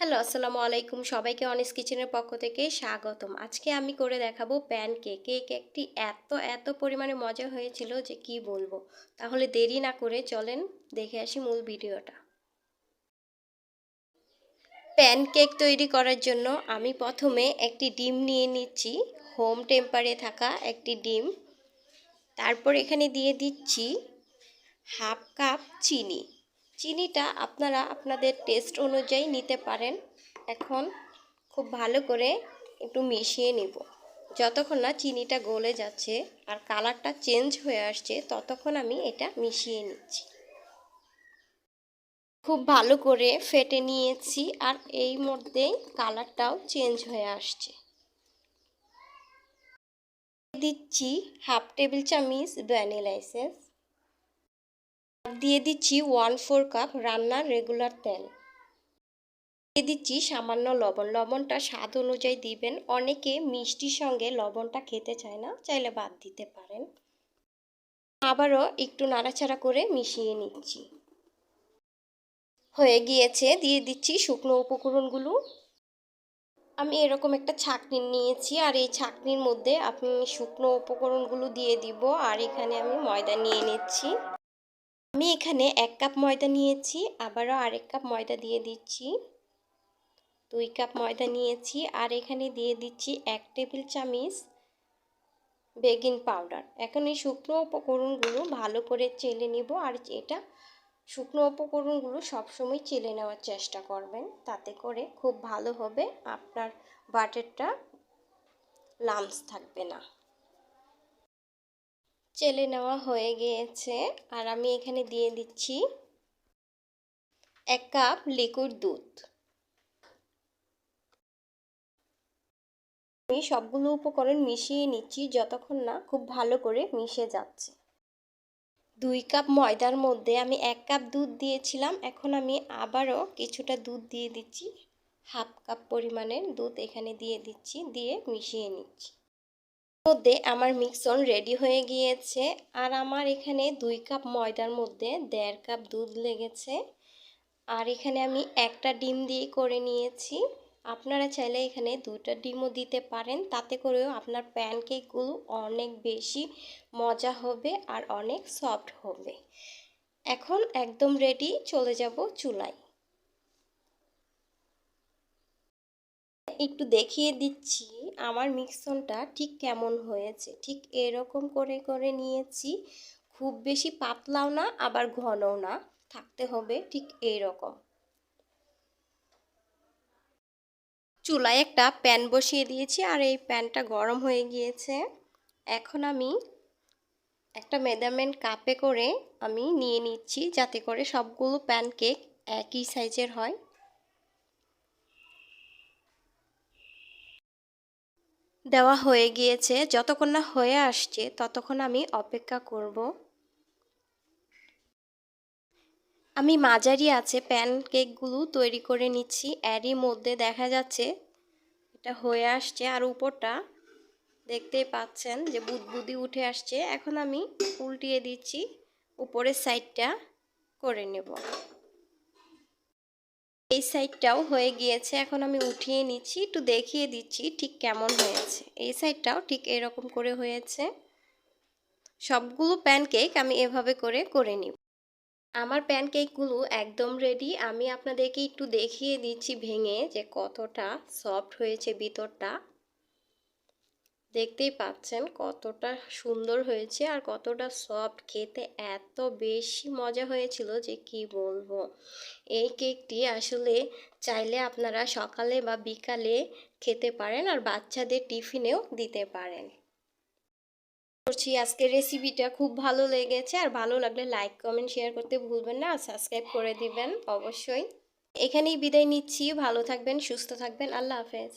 Hello, আসসালামু আলাইকুম। সবাইকে অনেস কিচেনের পক্ষ থেকে স্বাগতম। আজকে আমি করে দেখাবো প্যান কেক এই কেকটি এত এত পরিমাণে মজা হয়েছিল যে কি বলব? তাহলে দেরি না করে চলেন দেখে আসি মূল ভিডিওটা। প্যান কেক তৈরি করার জন্য আমি প্রথমে একটি ডিম নিয়ে নিচ্ছি। হোম টেম্পারে থাকা একটি ডিম। তারপর এখানে দিয়ে দিচ্ছি হাফ কাপ চিনি। চিনিটা আপনারা আপনাদের টেস্ট অনুযায়ী নিতে পারেন। এখন খুব ভালো করে একটু মিশিয়ে নিব। যতক্ষণ না চিনিটা গলে যাচ্ছে আর কালারটা চেঞ্জ হয়ে আসছে, ততক্ষণ আমি এটা মিশিয়ে নিচ্ছি। খুব ভালো করে ফেটে নিয়েছি আর এই মধ্যেই কালারটাও চেঞ্জ হয়ে আসছে। দিচ্ছি হাফ টেবিল চামিচ ভ্যানিলা দিয়ে দিচ্ছি ওয়ান ফোর কাপ রান্নার রেগুলার তেল। দিয়ে দিচ্ছি সামান্য লবণ। লবণটা স্বাদ অনুযায়ী দিবেন। অনেকে মিষ্টির সঙ্গে লবণটা খেতে চায় না, চাইলে বাদ দিতে পারেন। আবারও একটু নাড়াচাড়া করে মিশিয়ে নিচ্ছি। হয়ে গিয়েছে। দিয়ে দিচ্ছি শুকনো উপকরণগুলো। আমি এরকম একটা ছাকনি নিয়েছি, আর এই ছাকনির মধ্যে আপনি শুকনো উপকরণগুলো দিয়ে দিব। আর এখানে আমি ময়দা নিয়ে নিচ্ছি। আমি এখানে এক কাপ ময়দা নিয়েছি, আবারও আরেক কাপ ময়দা দিয়ে দিচ্ছি। দুই কাপ ময়দা নিয়েছি আর এখানে দিয়ে দিচ্ছি এক টেবিল চামিচ বেকিং পাউডার। এখন এই শুকনো উপকরণগুলো ভালো করে চেলে নিব আর এটা শুকনো উপকরণগুলো সবসময় চেলে নেওয়ার চেষ্টা করবেন, তাতে করে খুব ভালো হবে, আপনার বাটারটা লামস থাকবে না। চেলে নেওয়া হয়ে গিয়েছে। আর আমি এখানে দিয়ে দিচ্ছি এক কাপ লিকুইড দুধ। আমি সবগুলো উপকরণ মিশিয়ে নিচ্ছি যতক্ষণ না খুব ভালো করে মিশে যাচ্ছে। দুই কাপ ময়দার মধ্যে আমি এক কাপ দুধ দিয়েছিলাম। এখন আমি আবারও কিছুটা দুধ দিয়ে দিচ্ছি। হাফ কাপ পরিমাণের দুধ এখানে দিয়ে দিচ্ছি, দিয়ে মিশিয়ে নিচ্ছি। মধ্যে আমার মিক্সন রেডি হয়ে গিয়েছে। আর আমার এখানে দুই কাপ ময়দার মধ্যে দেড় কাপ দুধ লেগেছে। আর এখানে আমি একটা ডিম দিয়ে করে নিয়েছি। আপনারা চাইলে এখানে দুইটা ডিমও দিতে পারেন। তাতে করেও আপনার প্যানকেকগুলো অনেক বেশি মজা হবে আর অনেক সফট হবে। এখন একদম রেডি চলে যাব চুলায়। একটু দেখিয়ে দিচ্ছি আমার মিক্সনটা ঠিক কেমন হয়েছে। ঠিক এরকম করে করে নিয়েছি। খুব বেশি পাতলাও না, আবার ঘনও না। থাকতে হবে ঠিক এইরকম। চুলায় একটা প্যান বসিয়ে দিয়েছি আর এই প্যানটা গরম হয়ে গিয়েছে। এখন আমি একটা মেজারমেন্ট কাপে করে আমি নিয়ে নিচ্ছি যাতে করে সবগুলো প্যানকেক একই সাইজের হয়। দেওয়া হয়ে গিয়েছে। যতক্ষণ না হয়ে আসছে, ততক্ষণ আমি অপেক্ষা করব। আমি মাঝারি আছে প্যান কেকগুলো তৈরি করে নিচ্ছি। এরই মধ্যে দেখা যাচ্ছে, এটা হয়ে আসছে। আর উপরটা দেখতেই পাচ্ছেন যে বুদবুদি উঠে আসছে। এখন আমি উল্টিয়ে দিচ্ছি, উপরের সাইডটা করে নেব। এই সাইডটাও হয়ে গিয়েছে। এখন আমি উঠিয়ে নিচ্ছি, একটু দেখিয়ে দিচ্ছি ঠিক কেমন হয়েছে। এই সাইডটাও ঠিক এরকম করে হয়েছে। সবগুলো প্যানকেক আমি এভাবে করে করে নিব। আমার প্যানকেকগুলো একদম রেডি আমি আপনাদেরকে একটু দেখিয়ে দিচ্ছি ভেঙে যে কতটা সফট হয়েছে ভিতরটা। দেখতেই পাচ্ছেন কতটা সুন্দর হয়েছে আর কতটা সফট খেতে। এত বেশি মজা হয়েছিল যে কি বলব। এই কেকটি আসলে চাইলে আপনারা সকালে বা বিকালে খেতে পারেন আর বাচ্চাদের টিফিনেও দিতে পারেন। করছি আজকের রেসিপিটা খুব ভালো লেগেছে আর ভালো লাগলে লাইক কমেন্ট শেয়ার করতে ভুলবেন না আর সাবস্ক্রাইব করে দিবেন অবশ্যই। এখানেই বিদায় নিচ্ছি। ভালো থাকবেন, সুস্থ থাকবেন। আল্লাহ হাফেজ।